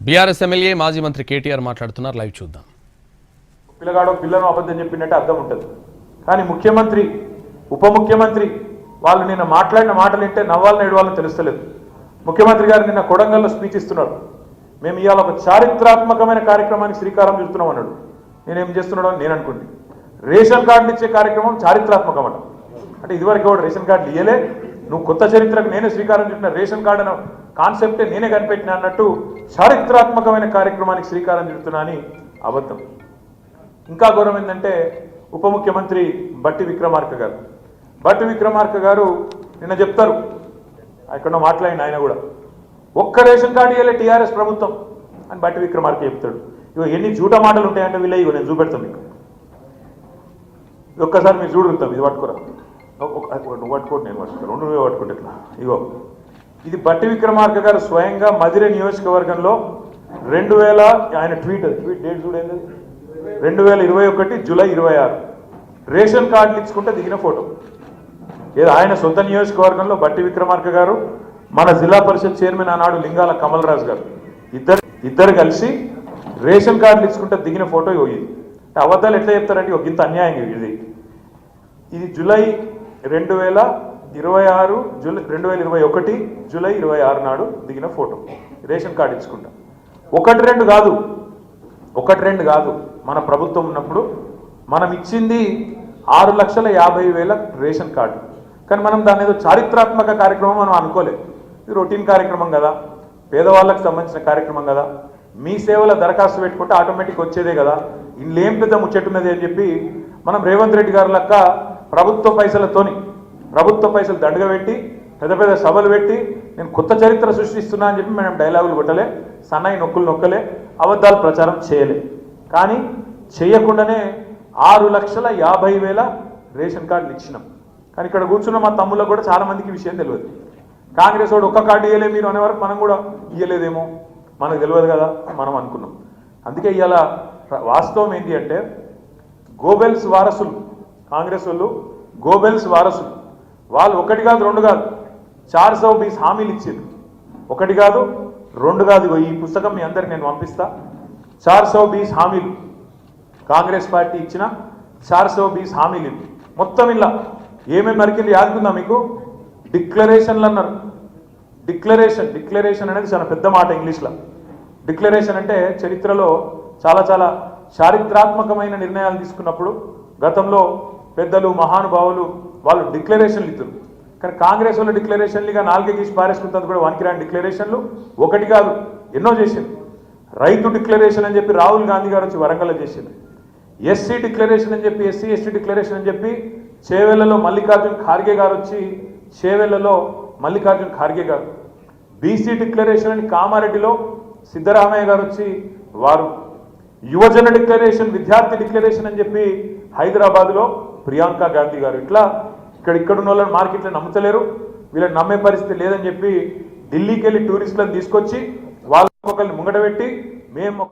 BRS MLA మాజీ మంత్రి కేటీఆర్ మాట్లాడుతున్నారు. లైవ్ చూద్దాం. పిల్లగాడో పిల్లను అబద్ధం చెప్పినట్టే అర్థం ఉంటుంది. కానీ ముఖ్యమంత్రి ఉప ముఖ్యమంత్రి వాళ్ళు నిన్న మాట్లాడిన మాటలు వింటే నవ్వాలని ఏడవాలని తెలుస్తలేదు. ముఖ్యమంత్రి గారు నిన్న కొడంగల్లో స్పీచ్ ఇస్తున్నారు. మేము ఇవాళ ఒక చారిత్రాత్మకమైన కార్యక్రమానికి శ్రీకారం చుడుతున్నాం అన్నాడు. నేనేం చేస్తున్నాడు అని నేను అనుకోండి రేషన్ కార్డులు ఇచ్చే కార్యక్రమం చారిత్రాత్మకం అంటే. ఇదివరకు ఎవడు రేషన్ కార్డులు ఇయ్యలే నువ్వు కొత్త చరిత్రకు నేనే శ్రీకారం చుట్టిన రేషన్ కార్డు కాన్సెప్టే నేనే కనిపెట్టిన అన్నట్టు చారిత్రాత్మకమైన కార్యక్రమానికి శ్రీకారం చుడుతున్నా అని అబద్ధం. ఇంకా ఘోరం ఏంటంటే ఉప ముఖ్యమంత్రి బట్టి విక్రమార్క గారు. బట్టి విక్రమార్క గారు నిన్న చెప్తారు. ఎక్కడో మాట్లాడిన ఆయన కూడా. ఒక్క రేషన్ కార్డు ఇవ్వలే టీఆర్ఎస్ ప్రభుత్వం అని బట్టి విక్రమార్క చెప్తాడు. ఇగో ఎన్ని జూట మాటలు ఉంటాయంటే వీళ్ళ ఇవి నేను చూపెడతాను మీకు. ఇది ఒక్కసారి మీరు చూడుతాం ఇది పట్టుకోరా. నువ్వు పట్టుకోండి నేను పట్టుకుంటా. రెండు పట్టుకుంటే ఇట్లా ఇగో. ఇది బట్టి విక్రమార్క గారు స్వయంగా మధుర నియోజకవర్గంలో రెండు వేల ఆయన ట్వీట్ ట్వీట్ డేట్ చూడేది రెండు వేల ఇరవై ఒకటి జూలై ఇరవై ఆరు. రేషన్ కార్డులు ఇచ్చుకుంటే దిగిన ఫోటో. ఏదో ఆయన సొంత నియోజకవర్గంలో బట్టి విక్రమార్క గారు మన జిల్లా పరిషత్ చైర్మన్ ఆనాడు లింగాల కమలరాజ్ గారు. ఇద్దరు ఇద్దరు కలిసి రేషన్ కార్డులు ఇచ్చుకుంటే దిగిన ఫోటో ఇది. అబద్ధాలు ఎట్లా చెప్తారంటే ఒక ఇంత అన్యాయం ఇది. ఇది జూలై రెండు వేల ఇరవై ఆరు జూలై రెండు వేల ఇరవై ఒకటి జూలై ఇరవై ఆరు నాడు దిగిన ఫోటో. Ration card ఇచ్చుకుంటాం. ఒకటి రెండు కాదు. ఒకటి రెండు కాదు. మన ప్రభుత్వం ఉన్నప్పుడు మనం ఇచ్చింది ఆరు లక్షల యాభై వేల రేషన్ కార్డు. కానీ మనం దాని ఏదో చారిత్రాత్మక కార్యక్రమం మనం అనుకోలేదు. ఇది రొటీన్ కార్యక్రమం కదా. పేదవాళ్ళకి సంబంధించిన కార్యక్రమం కదా. మీ సేవల దరఖాస్తు పెట్టుకుంటే ఆటోమేటిక్ వచ్చేదే కదా. ఇందులో పెద్ద ముచ్చట్టున్నది అని చెప్పి మనం రేవంత్ రెడ్డి గారు లెక్క ప్రభుత్వ పైసలతోని ప్రభుత్వ పైసలు దండగా పెట్టి పెద్ద పెద్ద సభలు పెట్టి నేను కొత్త చరిత్ర సృష్టిస్తున్నా అని చెప్పి మనం డైలాగులు కొట్టలే సన్నాయి నొక్కులు నొక్కలే అబద్ధాలు ప్రచారం చేయలే. కానీ చేయకుండానే ఆరు లక్షల యాభై వేల రేషన్ కార్డులు ఇచ్చినాం. కానీ ఇక్కడ కూర్చున్న మా తమ్ముళ్ళకు కూడా చాలామందికి విషయం తెలియదు. కాంగ్రెస్ వాడు ఒక్క కార్డు ఇవ్వలే మీరు అనే వరకు మనం కూడా ఇవ్వలేదేమో మనకు తెలియదు కదా మనం అనుకున్నాం. అందుకే ఇవాళ వాస్తవం ఏంటి అంటే గోబెల్స్ వారసులు కాంగ్రెస్ వాళ్ళు గోబెల్స్ వారసులు వాళ్ళు ఒకటి కాదు రెండు కాదు. చార్ సౌ బీస్ హామీలు ఇచ్చింది ఒకటి కాదు రెండు కాదు. ఈ పుస్తకం మీ అందరికి నేను పంపిస్తా. చార్ సౌ బీస్ హామీలు. కాంగ్రెస్ పార్టీ ఇచ్చిన చార్ సౌ బీస్ హామీలు మొత్తం ఇలా. ఏమేమి నరికింది యాదుకుందా మీకు? డిక్లరేషన్లు అన్నారు. డిక్లరేషన్ డిక్లరేషన్ అనేది చాలా పెద్ద మాట ఇంగ్లీష్లో. డిక్లరేషన్ అంటే చరిత్రలో చాలా చాలా చారిత్రాత్మకమైన నిర్ణయాలు తీసుకున్నప్పుడు గతంలో పెద్దలు మహానుభావులు వాళ్ళు డిక్లరేషన్లు ఇద్దరు. కానీ కాంగ్రెస్ వాళ్ళ డిక్లరేషన్లుగా నాలుగే గీసి పారేసుకుంటుంది కూడా వానికిరాని డిక్లరేషన్లు. ఒకటి కాదు ఎన్నో చేసింది రైతు డిక్లరేషన్ అని చెప్పి రాహుల్ గాంధీ గారు వచ్చి వరంగల్లో చేసింది ఎస్సీ డిక్లరేషన్ అని చెప్పి ఎస్సీ ఎస్టీ డిక్లరేషన్ అని చెప్పి చేవెళ్ళలో మల్లికార్జున్ ఖార్గే గారు వచ్చి చేవెళ్ళలో మల్లికార్జున్ ఖార్గే గారు. బీసీ డిక్లరేషన్ అని కామారెడ్డిలో సిద్ధరామయ్య గారు వచ్చి వారు. యువజన డిక్లరేషన్ విద్యార్థి డిక్లరేషన్ అని చెప్పి హైదరాబాద్లో ప్రియాంక గాంధీ గారు. ఇట్లా ఇక్కడ ఇక్కడ ఉన్న వాళ్ళని మార్కెట్లో నమ్మలేరు వీళ్ళని నమ్మే పరిస్థితి లేదని చెప్పి ఢిల్లీకి వెళ్ళి టూరిస్టులను తీసుకొచ్చి వాళ్ళ ఒకరిని ముంగట పెట్టి మేము